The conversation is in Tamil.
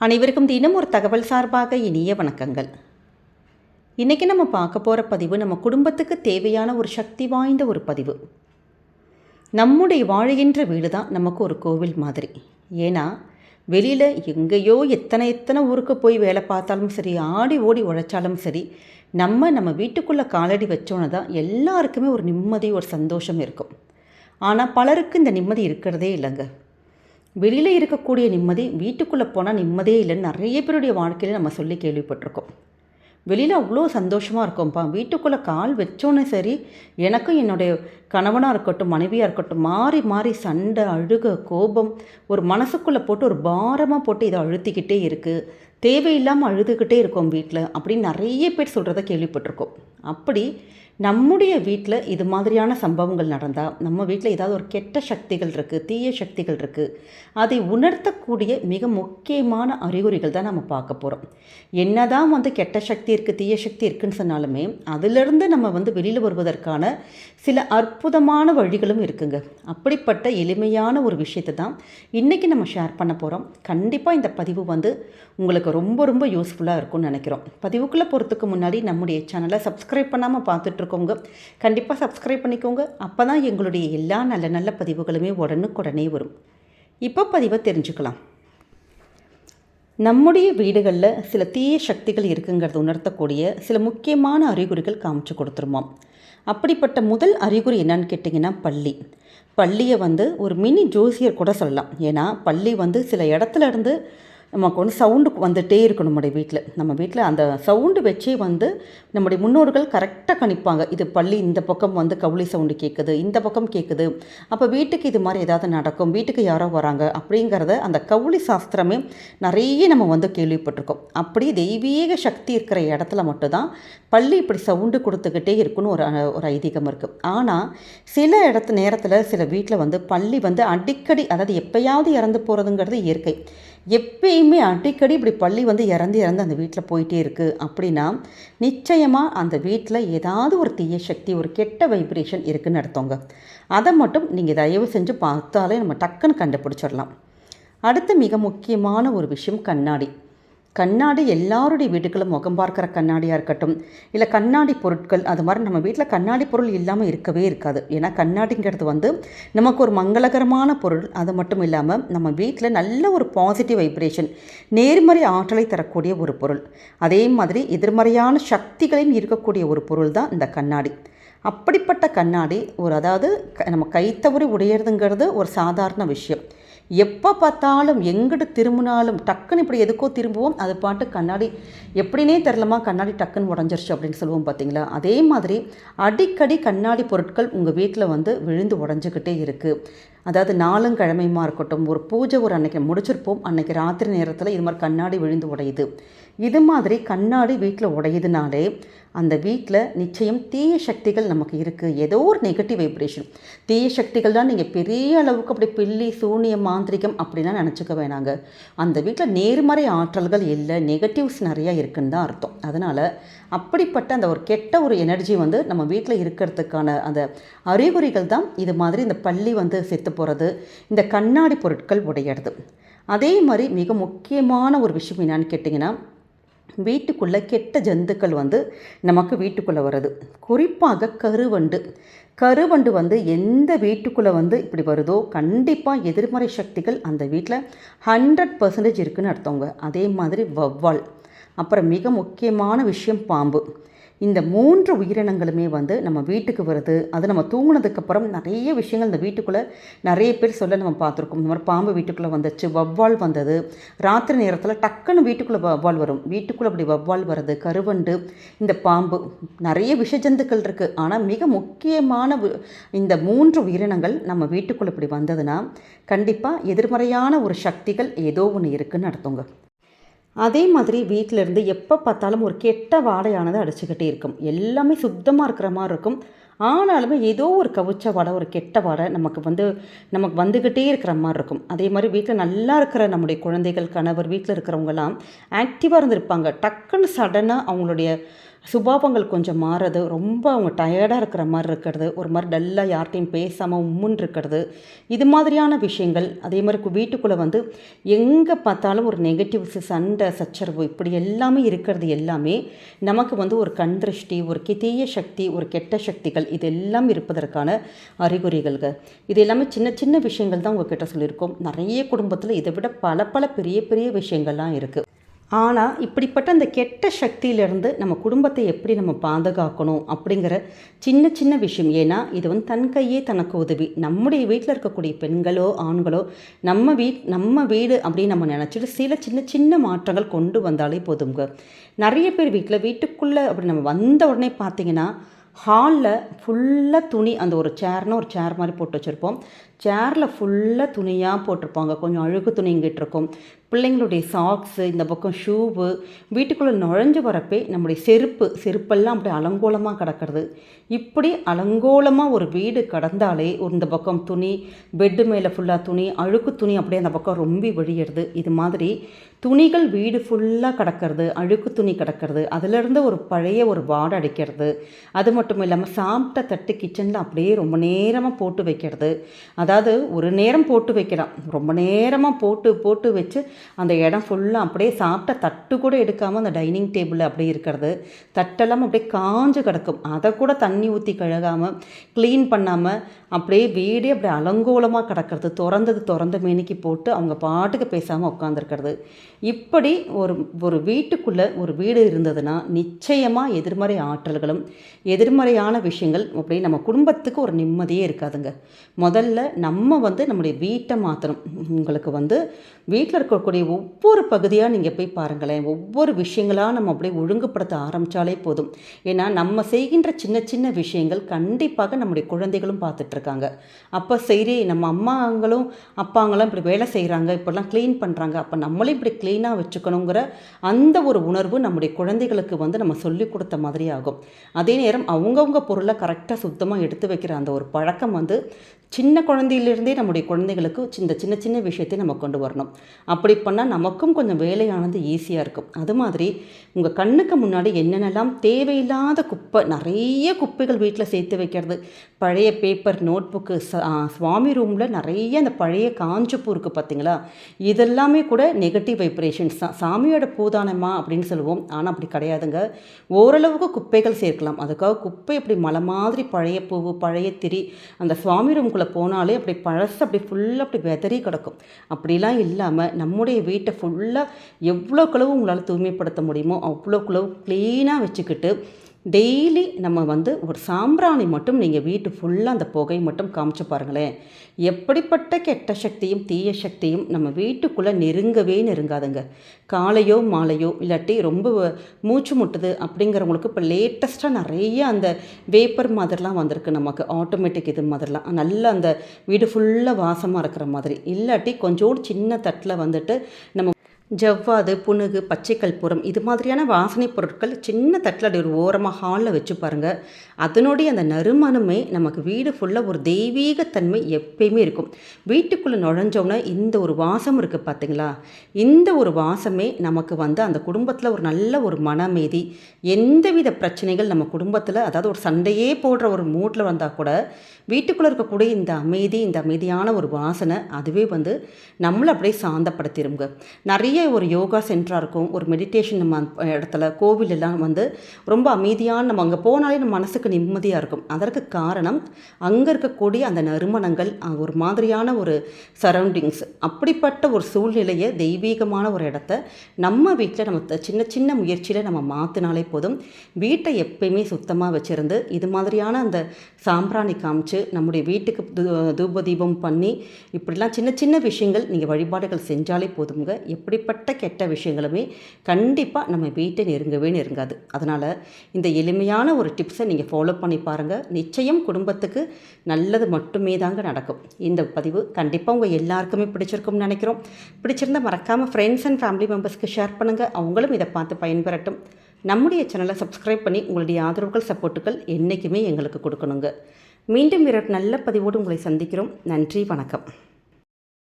அனைவருக்கும் தினம் ஒரு தகவல் சார்பாக இனிய வணக்கங்கள். இன்றைக்கி நம்ம பார்க்க போகிற பதிவு நம்ம குடும்பத்துக்கு தேவையான ஒரு சக்தி வாய்ந்த ஒரு பதிவு. நம்முடைய வாழுகின்ற வீடு தான் நமக்கு ஒரு கோவில் மாதிரி. ஏன்னா வெளியில் எங்கேயோ எத்தனை எத்தனை ஊருக்கு போய் வேலை பார்த்தாலும் சரி ஆடி ஓடி உழைச்சாலும் சரி நம்ம நம்ம வீட்டுக்குள்ளே காலடி வச்சோன்னு தான் எல்லாருக்குமே ஒரு நிம்மதி ஒரு சந்தோஷம் இருக்கும். ஆனால் பலருக்கு இந்த நிம்மதி இருக்கிறதே இல்லைங்க. வெளியில் இருக்கக்கூடிய நிம்மதி வீட்டுக்குள்ளே போனால் நிம்மதியே இல்லைன்னு நிறைய பேருடைய வாழ்க்கையில் நம்ம சொல்லி கேள்விப்பட்டிருக்கோம். வெளியில் அவ்வளோ சந்தோஷமாக இருக்கும்ப்பா. வீட்டுக்குள்ளே கால் வச்சோன்னே சரி எனக்கும் என்னுடைய கணவனாக இருக்கட்டும் மனைவியாக இருக்கட்டும் மாறி மாறி சண்டை அழுக கோபம் ஒரு மனசுக்குள்ளே போட்டு ஒரு பாரமாக போட்டு இதை அழுத்திக்கிட்டே இருக்குது தேவையில்லாமல் அழுதுகிட்டே இருக்கோம் வீட்டில் அப்படின்னு நிறைய பேர் சொல்கிறத கேள்விப்பட்டிருக்கோம். அப்படி நம்முடைய வீட்டில் இது மாதிரியான சம்பவங்கள் நடந்தால் நம்ம வீட்டில் ஏதாவது ஒரு கெட்ட சக்திகள் இருக்குது தீய சக்திகள் இருக்குது அதை உணர்த்தக்கூடிய மிக முக்கியமான அறிகுறிகள் தான் நம்ம பார்க்க போகிறோம் என்னதான் வந்து கெட்ட சக்தி இருக்குது தீய சக்தி இருக்குதுன்னு சொன்னாலுமே அதிலிருந்து நம்ம வந்து வெளியில் வருவதற்கான சில அற்புதமான வழிகளும் இருக்குங்க. அப்படிப்பட்ட எளிமையான ஒரு விஷயத்தை தான் இன்றைக்கி நம்ம ஷேர் பண்ண போகிறோம் கண்டிப்பாக இந்த பதிவு வந்து உங்களுக்கு ரொம்ப ரொம்ப யூஸ்ஃபுல்லாக இருக்கும்னு நினைக்கிறோம். பதிவுக்குள்ளே போகிறதுக்கு முன்னாடி நம்முடைய சேனலை சப்ஸ்கிரைப் பண்ணாமல் பார்த்துட்ருக்கோங்க. கண்டிப்பாக சப்ஸ்கிரைப் பண்ணிக்கோங்க. அப்போ தான் எங்களுடைய எல்லா நல்ல நல்ல பதிவுகளுமே உடனுக்குடனே வரும். இப்போ பதிவை தெரிஞ்சுக்கலாம். நம்முடைய வீடுகளில் சில தீய சக்திகள் இருக்குங்கிறத உணர்த்தக்கூடிய சில முக்கியமான அறிகுறிகள் காமிச்சு கொடுத்துருமாம். அப்படிப்பட்ட முதல் அறிகுறி என்னன்னு கேட்டிங்கன்னா பள்ளி. பள்ளியை வந்து ஒரு மினி ஜோசியர் கூட சொல்லலாம். ஏன்னா பள்ளி வந்து சில இடத்துல இருந்து நமக்கு வந்து சவுண்டு வந்துகிட்டே இருக்கணும் நம்முடைய வீட்டில். நம்ம வீட்டில் அந்த சவுண்டு வச்சே வந்து நம்முடைய முன்னோர்கள் கரெக்டாக கணிப்பாங்க. இது பள்ளி இந்த பக்கம் வந்து கவுளி சவுண்டு கேட்குது இந்த பக்கம் கேட்குது. அப்போ வீட்டுக்கு இது மாதிரி ஏதாவது நடக்கும் வீட்டுக்கு யாரோ வராங்க அப்படிங்கிறத அந்த கவுளி சாஸ்திரமே நிறைய நம்ம வந்து கேள்விப்பட்டிருக்கோம். அப்படி தெய்வீக சக்தி இருக்கிற இடத்துல மட்டும்தான் பள்ளி இப்படி சவுண்டு கொடுத்துக்கிட்டே இருக்குன்னு ஒரு ஒரு ஐதீகம் இருக்குது ஆனால் சில இடத்து நேரத்தில் சில வீட்டில் வந்து பள்ளி வந்து அடிக்கடி அதாவது எப்பயாவது இறந்து போகிறதுங்கிறது இயற்கை. எப்பயுமே அடிக்கடி இப்படி பள்ளி வந்து இறந்து இறந்து அந்த வீட்டில் போயிட்டே இருக்குது அப்படின்னா நிச்சயமாக அந்த வீட்டில் ஏதாவது ஒரு தீய சக்தி ஒரு கெட்ட வைப்ரேஷன் இருக்குதுன்னு அர்த்தங்க. அதை மட்டும் நீங்கள் தயவு செஞ்சு பார்த்தாலே நம்ம டக்குன்னு கண்டுபிடிச்சிடலாம். அடுத்து மிக முக்கியமான ஒரு விஷயம் கண்ணாடி. கண்ணாடி எல்லாருடைய வீட்டுகளும் முகம் பார்க்குற கண்ணாடியாக இருக்கட்டும். இல்லை கண்ணாடி பொருட்கள் அது மாதிரி நம்ம வீட்டில் கண்ணாடி பொருள் இல்லாமல் இருக்கவே இருக்காது. ஏன்னா கண்ணாடிங்கிறது வந்து நமக்கு ஒரு மங்களகரமான பொருள். அது மட்டும் இல்லாமல் நம்ம வீட்டில் நல்ல ஒரு பாசிட்டிவ் வைப்ரேஷன் நேர்மறை ஆற்றலை தரக்கூடிய ஒரு பொருள். அதே மாதிரி எதிர்மறையான சக்திகளையும் இருக்கக்கூடிய ஒரு பொருள் தான் இந்த கண்ணாடி. அப்படிப்பட்ட கண்ணாடி ஒரு அதாவது நம்ம கைத்தவறி உடையிறதுங்கிறது ஒரு சாதாரண விஷயம். எப்போ பார்த்தாலும் எங்கிட்டு திரும்பினாலும் டக்குன்னு இப்படி எதுக்கோ திரும்புவோம். அது பாட்டு கண்ணாடி எப்படின்னே தெரிலமா கண்ணாடி டக்குன்னு உடஞ்சிருச்சு அப்படின்னு சொல்லுவோம் பார்த்தீங்களா அதே மாதிரி அடிக்கடி கண்ணாடி பொருட்கள் உங்கள் வீட்டில் வந்து விழுந்து உடஞ்சிக்கிட்டே இருக்குது அதாவது நாளும் கிழமையுமா இருக்கட்டும் ஒரு பூஜை ஒரு அன்னைக்கு முடிச்சிருப்போம். அன்னைக்கு ராத்திரி நேரத்தில் இது மாதிரி கண்ணாடி விழுந்து உடையுது. இது மாதிரி கண்ணாடி வீட்டில் உடையுதுனாலே அந்த வீட்டில் நிச்சயம் தீய சக்திகள் நமக்கு இருக்குது ஏதோ ஒரு நெகட்டிவ் வைப்ரேஷன் தீய சக்திகள் தான் நீங்கள் பெரிய அளவுக்கு அப்படி பில்லி சூனியம் மாந்திரிகம் அப்படிலாம் நினச்சிக்க வேணாங்க. அந்த வீட்டில் நேர்மறை ஆற்றல்கள் இல்லை நெகட்டிவ்ஸ் நிறையா இருக்குன்னு தான் அர்த்தம். அதனால் அப்படிப்பட்ட அந்த ஒரு கெட்ட ஒரு எனர்ஜி வந்து நம்ம வீட்டில் இருக்கிறதுக்கான அந்த அறிகுறிகள் தான் இது மாதிரி இந்த பள்ளி வந்து செத்து போகிறது இந்த கண்ணாடி பொருட்கள் உடையிறது. அதே மாதிரி மிக முக்கியமான ஒரு விஷயம் என்னான்னு கேட்டிங்கன்னா வீட்டுக்குள்ளே கெட்ட ஜந்துக்கள் வந்து நமக்கு வீட்டுக்குள்ளே வருது குறிப்பாக கருவண்டு. கருவண்டு வந்து எந்த வீட்டுக்குள்ளே வந்து இப்படி வருதோ கண்டிப்பாக எதிர்மறை சக்திகள் அந்த வீட்டில் ஹண்ட்ரட் பர்சன்டேஜ் இருக்குதுன்னு அர்த்தவங்க அதே மாதிரி வவ்வால் அப்புறம் மிக முக்கியமான விஷயம் பாம்பு. இந்த மூன்று உயிரினங்களுமே வந்து நம்ம வீட்டுக்கு வருது. அது நம்ம தூங்கினதுக்கப்புறம் நிறைய விஷயங்கள் இந்த வீட்டுக்குள்ளே நிறைய பேர் சொல்ல நம்ம பார்த்துருக்கோம். இந்த மாதிரி பாம்பு வீட்டுக்குள்ளே வந்துச்சு வவ்வால் வந்தது. ராத்திரி நேரத்தில் டக்குன்னு வீட்டுக்குள்ளே வவ்வால் வரும். வீட்டுக்குள்ளே அப்படி வவ்வால் வருது கருவண்டு இந்த பாம்பு நிறைய விஷஜந்துக்கள் இருக்குது ஆனால் மிக முக்கியமான இந்த மூன்று உயிரினங்கள் நம்ம வீட்டுக்குள்ளே இப்படி வந்ததுன்னா கண்டிப்பாக எதிர்மறையான ஒரு சக்திகள் ஏதோ ஒன்று இருக்குதுன்னு நடத்துங்க அதே மாதிரி வீட்டிலேருந்து எப்போ பார்த்தாலும் ஒரு கெட்ட வாடையானது அடிச்சுக்கிட்டே இருக்கும். எல்லாமே சுத்தமாக இருக்கிற மாதிரி இருக்கும். ஆனாலுமே ஏதோ ஒரு கவிச்ச வாடை ஒரு கெட்ட வாடை நமக்கு வந்து நமக்கு வந்துக்கிட்டே இருக்கிற மாதிரி இருக்கும். அதே மாதிரி வீட்டில் நல்லா இருக்கிற நம்முடைய குழந்தைகள் கணவர் வீட்டில் இருக்கிறவங்கலாம் ஆக்டிவாக இருந்திருப்பாங்க. டக்குன்னு சடனாக அவங்களுடைய சுபாவங்கள் கொஞ்சம் மாறுறது ரொம்ப அவங்க டயர்டாக இருக்கிற மாதிரி இருக்கிறது ஒரு மாதிரி டல்லாக யார்கிட்டையும் பேசாமல் உம்முன்னு இருக்கிறது இது மாதிரியான விஷயங்கள் அதே மாதிரி வீட்டுக்குள்ளே வந்து எங்கே பார்த்தாலும் ஒரு நெகட்டிவ்ஸ் சண்டை சச்சரவு இப்படி எல்லாமே இருக்கிறது எல்லாமே நமக்கு வந்து ஒரு கண் திருஷ்டி ஒரு கிதீய சக்தி ஒரு கெட்ட சக்திகள் இது எல்லாம் இருப்பதற்கான அறிகுறிகள்க. இது எல்லாமே சின்ன சின்ன விஷயங்கள் தான் உங்ககிட்ட சொல்லியிருக்கோம். நிறைய குடும்பத்தில் இதை விட பல பல பெரிய பெரிய விஷயங்கள்லாம் இருக்குது ஆனால் இப்படிப்பட்ட அந்த கெட்ட சக்தியிலிருந்து நம்ம குடும்பத்தை எப்படி நம்ம பாதுகாக்கணும் அப்படிங்கிற சின்ன சின்ன விஷயம். ஏன்னா இது வந்து தன் கையே தனக்கு உதவி. நம்முடைய வீட்டில் இருக்கக்கூடிய பெண்களோ ஆண்களோ நம்ம வீட் நம்ம வீடு அப்படின்னு நம்ம நினச்சிட்டு சில சின்ன சின்ன மாற்றங்கள் கொண்டு வந்தாலே போதுங்க நிறைய பேர் வீட்டில் வீட்டுக்குள்ளே அப்படி நம்ம வந்த உடனே பார்த்தீங்கன்னா ஹாலில் ஃபுல்லாக துணி அந்த ஒரு சேர்னு ஒரு சேர் மாதிரி போட்டு வச்சுருப்போம். சேரில் ஃபுல்லாக துணியாக போட்டிருப்பாங்க. கொஞ்சம் அழுகு துணிங்கிட்டு இருக்கும். பிள்ளைங்களுடைய சாக்ஸு இந்த பக்கம் ஷூவு வீட்டுக்குள்ளே நுழைஞ்சு வரப்பே நம்முடைய செருப்பு செருப்பெல்லாம் அப்படியே அலங்கோலமாக கிடக்கிறது. இப்படி அலங்கோலமாக ஒரு வீடு கடந்தாலே ஒரு இந்த பக்கம் துணி பெட்டு மேலே ஃபுல்லாக துணி அழுக்கு துணி அப்படியே அந்த பக்கம் ரொம்பி வழியிறது. இது மாதிரி துணிகள் வீடு ஃபுல்லாக கிடக்கிறது அழுக்கு துணி கிடக்கிறது. அதிலிருந்து ஒரு பழைய ஒரு வாடை அடிக்கிறது. அது மட்டும் இல்லாமல் சாப்பிட்ட தட்டு கிச்சனில் அப்படியே ரொம்ப நேரமாக போட்டு வைக்கிறது. அதாவது ஒரு நேரம் போட்டு வைக்கலாம் ரொம்ப நேரமாக போட்டு போட்டு வச்சு அந்த இடம் ஃபுல்லாக அப்படியே சாப்பிட்ட தட்டு கூட எடுக்காமல் அந்த டைனிங் டேபிளில் அப்படியே இருக்கிறது. தட்டெல்லாம் அப்படியே காஞ்சு கிடக்கும். அதை கூட தண்ணி ஊற்றி கழுகாமல் க்ளீன் பண்ணாமல் அப்படியே வீடே அப்படியே அலங்கோலமாக கிடக்கிறது. திறந்தது திறந்த மேனிக்கு போட்டு அவங்க பாட்டுக்கு பேசாமல் உட்காந்துருக்கிறது இப்படி ஒரு ஒரு வீட்டுக்குள்ளே ஒரு வீடு இருந்ததுன்னா நிச்சயமாக எதிர்மறை ஆற்றல்களும் எதிர்மறையான விஷயங்கள் அப்படி நம்ம குடும்பத்துக்கு ஒரு நிம்மதியே இருக்காதுங்க. முதல்ல நம்ம வந்து நம்முடைய வீட்டை மாற்றணும் உங்களுக்கு வந்து வீட்டில் இருக்கக்கூடிய ஒவ்வொரு பகுதியாக நீங்கள் போய் பாருங்களேன். ஒவ்வொரு விஷயங்களாக நம்ம அப்படியே ஒழுங்குபடுத்த ஆரம்பித்தாலே போதும். ஏன்னா நம்ம செய்கின்ற சின்ன சின்ன விஷயங்கள் கண்டிப்பாக நம்முடைய குழந்தைகளும் பார்த்துட்ருக்காங்க. அப்போ சரி நம்ம அம்மாங்களும் அப்பாங்களும் இப்படி வேலை செய்கிறாங்க இப்படிலாம் க்ளீன் பண்ணுறாங்க அப்போ நம்மளும் இப்படி க்ளீனாக வச்சுக்கணுங்கிற அந்த ஒரு உணர்வு நம்முடைய குழந்தைகளுக்கு வந்து நம்ம சொல்லி கொடுத்த மாதிரி ஆகும். அதே நேரம் அவங்கவுங்க பொருளை கரெக்டாக சுத்தமாக எடுத்து வைக்கிற அந்த ஒரு பழக்கம் வந்து சின்ன குழந்தையிலிருந்தே நம்முடைய குழந்தைகளுக்கு இந்த சின்ன சின்ன விஷயத்தை நம்ம கொண்டு வரணும். அப்படி பண்ணால் நமக்கும் கொஞ்சம் வேலையானது ஈஸியாக இருக்கும். அது மாதிரி உங்கள் கண்ணுக்கு முன்னாடி என்னென்னலாம் தேவையில்லாத குப்பை நிறைய குப்பைகள் வீட்டில் சேர்த்து வைக்கிறது. பழைய பேப்பர் நோட் புக்கு சுவாமி ரூமில் நிறைய அந்த பழைய காஞ்சப்பூ இருக்குது பார்த்தீங்களா இதெல்லாமே கூட நெகட்டிவ் வைப்ரேஷன்ஸ் தான். சாமியோட பூதானமா அப்படின்னு சொல்லுவோம். ஆனால் அப்படி கிடையாதுங்க. ஓரளவுக்கு குப்பைகள் சேர்க்கலாம். அதுக்காக குப்பை இப்படி மலை மாதிரி பழைய பூவு பழைய திரி அந்த சுவாமி ரூம்குள்ளே போனாலே அப்படி பழசு அப்படி ஃபுல்லாக அப்படி வெதறி கிடக்கும். அப்படிலாம் இல்லாமல் நம்முடைய வீட்டை ஃபுல்லாக எவ்வளோக்களவு உங்களால் தூய்மைப்படுத்த முடியுமோ அவ்வளோக்களவு க்ளீனாக வச்சுக்கிட்டு டெய்லி நம்ம வந்து ஒரு சாம்பிராணி மட்டும் நீங்கள் வீட்டு ஃபுல்லாக அந்த புகை மட்டும் காமிச்சு பாருங்களேன். எப்படிப்பட்ட கெட்ட சக்தியும் தீய சக்தியும் நம்ம வீட்டுக்குள்ளே நெருங்கவே நெருங்காதுங்க. காலையோ மாலையோ இல்லாட்டி ரொம்ப மூச்சு முட்டுது அப்படிங்கிறவங்களுக்கு இப்போ லேட்டஸ்ட்டாக நிறைய அந்த வேப்பர் மாதிரிலாம் வந்திருக்கு நமக்கு. ஆட்டோமேட்டிக் இது மாதிரிலாம். நல்ல அந்த வீடு ஃபுல்லாக வாசமாக இருக்கிற மாதிரி. இல்லாட்டி கொஞ்சோடு சின்ன தட்டில் வந்துட்டு நம்ம ஜவ்வாது புனுகு பச்சை இது மாதிரியான வாசனை பொருட்கள் சின்ன தட்டில் அப்படி ஒரு ஓரமாக ஹாலில் வச்சு பாருங்கள் அதனுடைய அந்த நறுமணமே நமக்கு வீடு ஃபுல்லாக ஒரு தெய்வீகத்தன்மை எப்பயுமே இருக்கும். வீட்டுக்குள்ளே நுழைஞ்சோன்னா இந்த ஒரு வாசம் இருக்குது பார்த்தீங்களா இந்த ஒரு வாசமே நமக்கு வந்து அந்த குடும்பத்தில் ஒரு நல்ல ஒரு மன அமைதி எந்தவித பிரச்சனைகள் நம்ம குடும்பத்தில் அதாவது ஒரு சண்டையே போடுற ஒரு மூட்டில் வந்தால் கூட வீட்டுக்குள்ளே இருக்கக்கூடிய இந்த அமைதி இந்த அமைதியான ஒரு வாசனை அதுவே வந்து நம்மளை அப்படியே சாந்தப்படுத்திடுங்க நிறைய ஒரு யோகா சென்டராக இருக்கும் ஒரு மெடிடேஷன் நம்ம இடத்துல கோவில் எல்லாம் வந்து ரொம்ப அமைதியான நம்ம அங்கே போனாலே நம்ம மனசுக்கு நிம்மதியாக இருக்கும். அதற்கு காரணம் அங்கே இருக்கக்கூடிய அந்த நறுமணங்கள் ஒரு மாதிரியான ஒரு சரௌண்டிங்ஸ் அப்படிப்பட்ட ஒரு சூழ்நிலையை தெய்வீகமான ஒரு இடத்த நம்ம வீட்டில் நம்ம த- சின்ன சின்ன முயற்சியில் நம்ம மாற்றினாலே போதும். வீட்டை எப்பயுமே சுத்தமாக வச்சுருந்து இது மாதிரியான அந்த சாம்பிராணி காமிச்சு நம்முடைய வீட்டுக்கு தூ- தூப தீபம் பண்ணி இப்படிலாம் சின்ன சின்ன விஷயங்கள் நீங்கள் வழிபாடுகள் செஞ்சாலே போதுங்க எப்படி எப்பேற்பட்ட கெட்ட விஷயங்களுமே கண்டிப்பாக நம்ம வீட்டை நெருங்கவே நெருங்காது. அதனால் இந்த எளிமையான ஒரு டிப்ஸை நீங்கள் ஃபாலோ பண்ணி பாருங்கள் நிச்சயம் குடும்பத்துக்கு நல்லது மட்டுமே தாங்க நடக்கும். இந்த பதிவு கண்டிப்பாக உங்கள் எல்லாருக்குமே பிடிச்சிருக்கும்னு நினைக்கிறோம். பிடிச்சிருந்தா மறக்காமல் ஃப்ரெண்ட்ஸ் அண்ட் ஃபேமிலி மெம்பர்ஸ்க்கு ஷேர் பண்ணுங்கள் அவங்களும் இதை பார்த்து பயன்பெறட்டும். நம்முடைய சேனலை சப்ஸ்கிரைப் பண்ணி உங்களுடைய ஆதரவுகள் சப்போர்ட்டுகள் என்றைக்குமே எங்களுக்கு கொடுக்கணுங்க. மீண்டும் இரவு நல்ல பதிவோடு உங்களை சந்திக்கிறோம். நன்றி வணக்கம்.